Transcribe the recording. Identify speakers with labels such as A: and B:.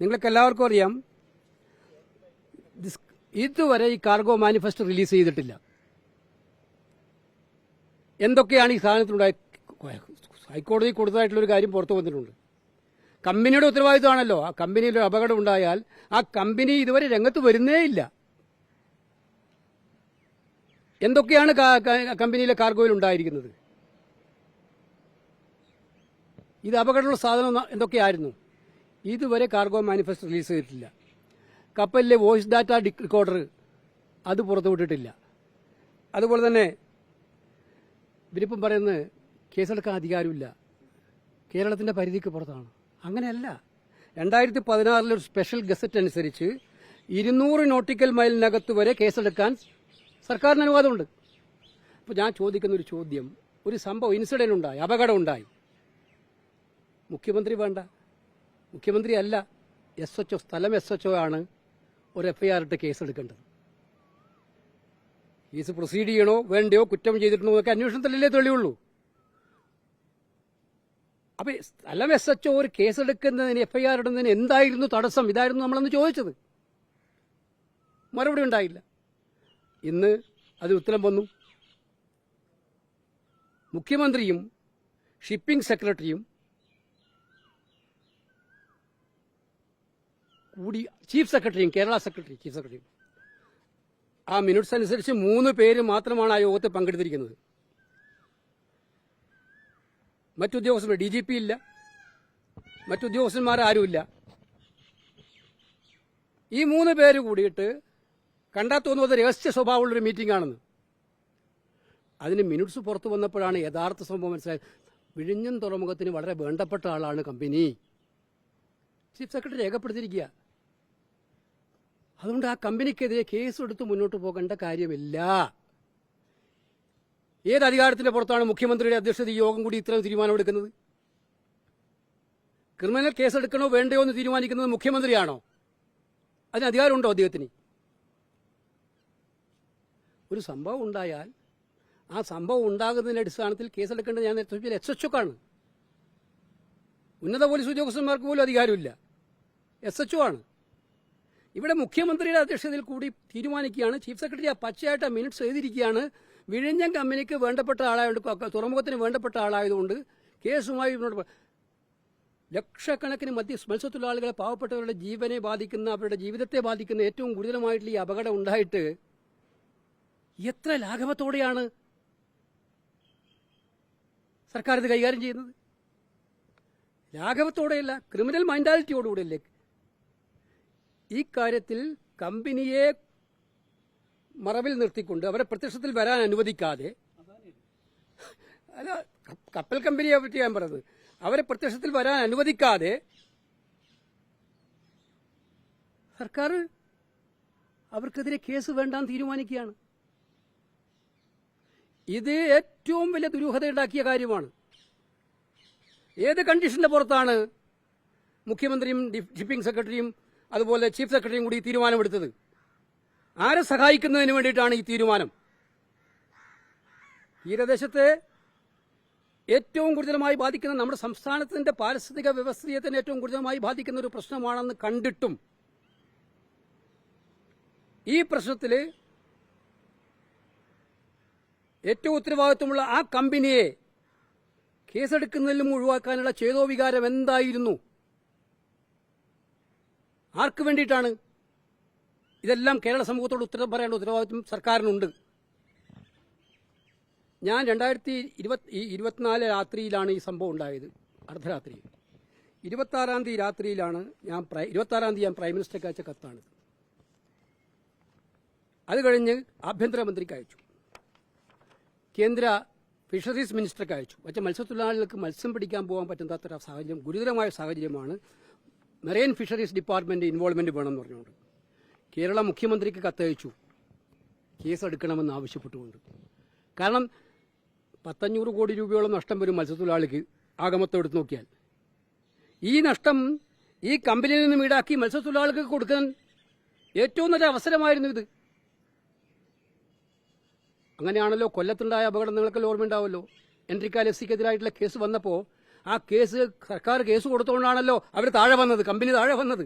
A: നിങ്ങൾക്ക് എല്ലാവർക്കും അറിയാം ഇതുവരെ ഈ കാർഗോ മാനിഫെസ്റ്റോ റിലീസ് ചെയ്തിട്ടില്ല. എന്തൊക്കെയാണ് ഈ സാധനത്തിലുണ്ടായ ഹൈക്കോടതി കൊടുത്തതായിട്ടുള്ള ഒരു കാര്യം പുറത്തു വന്നിട്ടുണ്ട്. കമ്പനിയുടെ ഉത്തരവാദിത്തമാണല്ലോ ആ കമ്പനിയിൽ ഒരു അപകടം ഉണ്ടായാൽ ആ കമ്പനി ഇതുവരെ രംഗത്ത് വരുന്നേയില്ല എന്തൊക്കെയാണ് കമ്പനിയിലെ കാർഗോയിൽ ഉണ്ടായിരിക്കുന്നത്? ഇത് അപകടമുള്ള സാധനം എന്തൊക്കെയായിരുന്നു? ഇതുവരെ കാർഗോ മാനിഫെസ്റ്റോ റിലീസ് ചെയ്തിട്ടില്ല. കപ്പലിലെ വോയിസ് ഡാറ്റ റെക്കോർഡർ അത് പുറത്തുവിട്ടിട്ടില്ല അതുപോലെ തന്നെ ഇവരിപ്പം പറയുന്നത് കേസെടുക്കാൻ അധികാരമില്ല. കേരളത്തിന്റെ പരിധിക്ക് പുറത്താണ്. അങ്ങനെയല്ല. രണ്ടായിരത്തി പതിനാറിലെ ഒരു സ്പെഷ്യൽ ഗസറ്റ് അനുസരിച്ച് ഇരുന്നൂറ് നോട്ടിക്കൽ മൈലിനകത്ത് വരെ കേസെടുക്കാൻ സർക്കാരിന് അനുവാദമുണ്ട്. അപ്പോൾ ഞാൻ ചോദിക്കുന്ന ഒരു ചോദ്യം. ഒരു സംഭവം ഇൻസിഡന്റ് ഉണ്ടായി അപകടം ഉണ്ടായി. മുഖ്യമന്ത്രി വേണ്ട. മുഖ്യമന്ത്രി അല്ല എസ് എച്ച് ഒ സ്ഥലം എസ് എച്ച് ഒ ആണ് ഒരു എഫ് ഐ ആർ ഇട്ട് കേസെടുക്കേണ്ടത്. കേസ് പ്രൊസീഡ് ചെയ്യണോ വേണ്ടയോ കുറ്റം ചെയ്തിട്ടുണ്ടോ എന്നൊക്കെ അന്വേഷണത്തിലല്ലേ തെളിയുള്ളൂ അപ്പൊ സ്ഥലം എസ് എച്ച് ഒ ഒരു കേസെടുക്കുന്നതിന് എഫ് ഐ ആർ ഇടുന്നതിന് എന്തായിരുന്നു തടസ്സം? ഇതായിരുന്നു നമ്മളന്ന് ചോദിച്ചത്. മറുപടി ഉണ്ടായില്ല. ഇന്ന് അത് ഉത്തരം വന്നു. മുഖ്യമന്ത്രിയും ഷിപ്പിംഗ് സെക്രട്ടറിയും കൂടി ചീഫ് സെക്രട്ടറിയും കേരള സെക്രട്ടറി ചീഫ് സെക്രട്ടറിയും ആ മിനിറ്റ്സ് അനുസരിച്ച് മൂന്ന് പേര് മാത്രമാണ് ആ യോഗത്തിൽ പങ്കെടുത്തിരിക്കുന്നത്. മറ്റുദ്യോഗസ്ഥന്മാർ ഡി ജി പി ഇല്ല. മറ്റുദ്യോഗസ്ഥന്മാരാരുമില്ല ഈ മൂന്ന് പേര് കൂടിയിട്ട് കണ്ടാൽ തോന്നുന്നത് രഹസ്യ സ്വഭാവമുള്ളൊരു മീറ്റിംഗ് ആണെന്ന്. അതിന് മിനിറ്റ്സ് പുറത്തു വന്നപ്പോഴാണ് യഥാർത്ഥ സംഭവം മനസ്സിലായത്. വിഴിഞ്ഞം തുറമുഖത്തിന് വളരെ വേണ്ടപ്പെട്ട ആളാണ് കമ്പനി. Chief secretary രേഖപ്പെടുത്തിയിരിക്കുക. അതുകൊണ്ട് ആ കമ്പനിക്കെതിരെ കേസെടുത്ത് മുന്നോട്ട് പോകേണ്ട കാര്യമില്ല. ഏത് അധികാരത്തിന്റെ പുറത്താണ് മുഖ്യമന്ത്രിയുടെ അധ്യക്ഷത യോഗം കൂടി ഇത്തരം തീരുമാനമെടുക്കുന്നത്? ക്രിമിനൽ കേസെടുക്കണോ വേണ്ടയോ എന്ന് തീരുമാനിക്കുന്നത് മുഖ്യമന്ത്രിയാണോ? അതിന് അധികാരമുണ്ടോ അദ്ദേഹത്തിന്? ഒരു സംഭവം ഉണ്ടായാൽ ആ സംഭവം ഉണ്ടാകുന്നതിന്റെ അടിസ്ഥാനത്തിൽ കേസെടുക്കേണ്ടത് ഞാൻ നേരത്തെ എസ് എച്ച് ഒക്കാണ് ഉന്നത പോലീസ് ഉദ്യോഗസ്ഥന്മാർക്ക് പോലും അധികാരമില്ല. എസ് എച്ച് ഒ ആണ്. ഇവിടെ മുഖ്യമന്ത്രിയുടെ അധ്യക്ഷതയിൽ കൂടി തീരുമാനിക്കുകയാണ്. ചീഫ് സെക്രട്ടറി ആ പച്ചയായിട്ട് മിനിറ്റ്സ് എഴുതിയിരിക്കുകയാണ്. വിഴിഞ്ഞം കമ്പനിക്ക് വേണ്ടപ്പെട്ട ആളായതുകൊണ്ട് തുറമുഖത്തിന് വേണ്ടപ്പെട്ട ആളായതുകൊണ്ട് കേസുമായി ലക്ഷക്കണക്കിന് മധ്യ മത്സ്യത്തൊഴിലാളികളെ പാവപ്പെട്ടവരുടെ ജീവനെ ബാധിക്കുന്ന അവരുടെ ജീവിതത്തെ ബാധിക്കുന്ന ഏറ്റവും ഗുരുതരമായിട്ടുള്ള ഈ അപകടം ഉണ്ടായിട്ട് എത്ര ലാഘവത്തോടെയാണ് സർക്കാർ ഇത് കൈകാര്യം ചെയ്യുന്നത്? ലാഘവത്തോടെയല്ല ക്രിമിനൽ മൈൻഡാലിറ്റിയോടുകൂടിയല്ലേ ഈ കാര്യത്തിൽ കമ്പനിയെ മറവിൽ നിർത്തിക്കൊണ്ട് അവരെ പ്രത്യക്ഷത്തിൽ വരാൻ അനുവദിക്കാതെ അല്ല കപ്പൽ കമ്പനിയെ പറ്റി ഞാൻ പറഞ്ഞത്. അവരെ പ്രത്യക്ഷത്തിൽ വരാൻ അനുവദിക്കാതെ സർക്കാർ അവർക്കെതിരെ കേസ് വേണ്ടാന്ന് തീരുമാനിക്കുകയാണ്. ഇത് ഏറ്റവും വലിയ ദുരൂഹതയുണ്ടാക്കിയ കാര്യമാണ്. ഏത് കണ്ടീഷന്റെ പുറത്താണ് മുഖ്യമന്ത്രിയും ഷിപ്പിംഗ് സെക്രട്ടറിയും അതുപോലെ ചീഫ് സെക്രട്ടറിയും കൂടി തീരുമാനമെടുത്തത്. ആരെ സഹായിക്കുന്നതിന് വേണ്ടിയിട്ടാണ് ഈ തീരുമാനം? തീരദേശത്തെ ഏറ്റവും ഗുരുതരമായി ബാധിക്കുന്ന നമ്മുടെ സംസ്ഥാനത്തിന്റെ പാരിസ്ഥിതിക വ്യവസ്ഥയെ തന്നെ ഏറ്റവും ഗുരുതരമായി ബാധിക്കുന്ന ഒരു പ്രശ്നമാണെന്ന് കണ്ടിട്ടും ഈ പ്രശ്നത്തിൽ ഏറ്റവും ഉത്തരവാദിത്വമുള്ള ആ കമ്പനിയെ കേസെടുക്കുന്നതിലും ഒഴിവാക്കാനുള്ള ചേതോവികാരം എന്തായിരുന്നു? ആർക്ക് വേണ്ടിയിട്ടാണ്? ഇതെല്ലാം കേരള സമൂഹത്തോട് ഉത്തരം പറയേണ്ട ഉത്തരവാദിത്വം സർക്കാരിനുണ്ട്. ഞാൻ രണ്ടായിരത്തി ഇരുപത്തി ഇരുപത്തിനാല് രാത്രിയിലാണ് ഈ സംഭവം ഉണ്ടായത് അർദ്ധരാത്രി. ഇരുപത്താറാം തീയതി രാത്രിയിലാണ് ഞാൻ ഇരുപത്താറാം തീയതി ഞാൻ പ്രൈം മിനിസ്റ്റർക്ക് അയച്ച കത്താണ് അത് കഴിഞ്ഞ് ആഭ്യന്തരമന്ത്രിക്ക് അയച്ചു. കേന്ദ്ര ഫിഷറീസ് മിനിസ്റ്റർക്ക് അയച്ചു. പക്ഷേ മത്സ്യത്തൊഴിലാളികൾക്ക് മത്സ്യം പിടിക്കാൻ പോകാൻ പറ്റുന്നത്ര സാഹചര്യം ഗുരുതരമായ സാഹചര്യമാണ് മെറൈൻ ഫിഷറീസ് ഡിപ്പാർട്ട്മെന്റ് ഇൻവോൾവ്മെന്റ് വേണമെന്ന് പറഞ്ഞുകൊണ്ട് കേരള മുഖ്യമന്ത്രിക്ക് കത്തയച്ചു. കേസ് എടുക്കണമെന്ന് ആവശ്യപ്പെട്ടുകൊണ്ട്. കാരണം പത്തഞ്ഞൂറ് കോടി രൂപയോളം നഷ്ടം വരും മത്സ്യത്തൊഴിലാളിക്ക് ആഗമത്തെ എടുത്ത് നോക്കിയാൽ. ഈ നഷ്ടം ഈ കമ്പനിയിൽ നിന്നും ഈടാക്കി മത്സ്യത്തൊഴിലാളികൾക്ക് കൊടുക്കാൻ ഏറ്റവും നല്ല അവസരമായിരുന്നു ഇത്. അങ്ങനെയാണല്ലോ കൊല്ലത്തുണ്ടായ അപകടം നിങ്ങൾക്ക് ഓർമ്മയുണ്ടാവുമല്ലോ. എൻട്രിക്കാൽ എസ് സിക്കെതിരായിട്ടുള്ള കേസ് വന്നപ്പോൾ ആ കേസ് സർക്കാർ കേസ് കൊടുത്തുകൊണ്ടാണല്ലോ അവർ താഴെ വന്നത് കമ്പനി താഴെ വന്നത്.